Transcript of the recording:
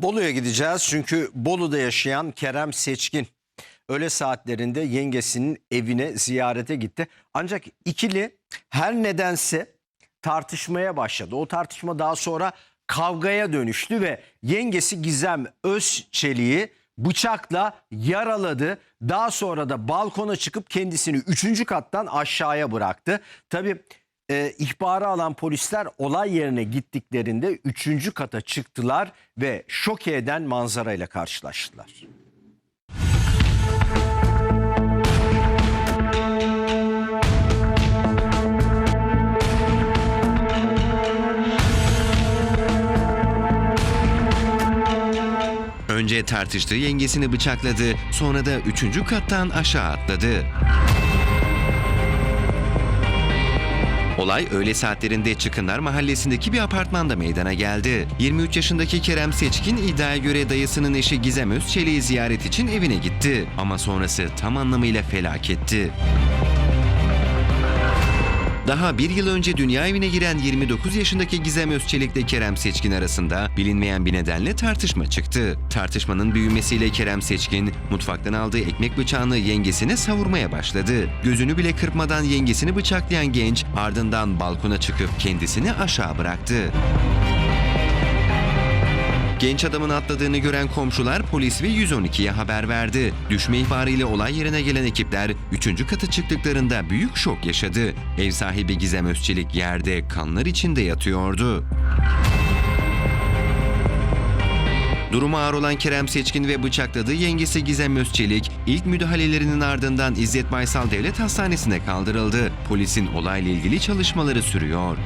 Bolu'ya gideceğiz çünkü Bolu'da yaşayan Kerem Seçkin öğle saatlerinde yengesinin evine ziyarete gitti. Ancak ikili her nedense tartışmaya başladı. O tartışma daha sonra kavgaya dönüştü ve yengesi Gizem Özçelik'i bıçakla yaraladı. Daha sonra da balkona çıkıp kendisini üçüncü kattan aşağıya bıraktı. Tabii e, ihbarı alan polisler olay yerine gittiklerinde üçüncü kata çıktılar ve şok eden manzarayla karşılaştılar. Önce tartıştığı yengesini bıçakladı, sonra da üçüncü kattan aşağı atladı. Olay öğle saatlerinde Çıkınlar mahallesindeki bir apartmanda meydana geldi. 23 yaşındaki Kerem Seçkin iddiaya göre dayısının eşi Gizem Özçelik'i ziyaret için evine gitti. Ama sonrası tam anlamıyla felaketti. Daha bir yıl önce dünya evine giren 29 yaşındaki Gizem Özçelik ile Kerem Seçkin arasında bilinmeyen bir nedenle tartışma çıktı. Tartışmanın büyümesiyle Kerem Seçkin mutfaktan aldığı ekmek bıçağını yengesine savurmaya başladı. Gözünü bile kırpmadan yengesini bıçaklayan genç ardından balkona çıkıp kendisini aşağı bıraktı. Genç adamın atladığını gören komşular polis ve 112'ye haber verdi. Düşme ihbarıyla olay yerine gelen ekipler 3. katı çıktıklarında büyük şok yaşadı. Ev sahibi Gizem Özçelik yerde kanlar içinde yatıyordu. Durumu ağır olan Kerem Seçkin ve bıçakladığı yengesi Gizem Özçelik ilk müdahalelerinin ardından İzzet Baysal Devlet Hastanesi'ne kaldırıldı. Polisin olayla ilgili çalışmaları sürüyor.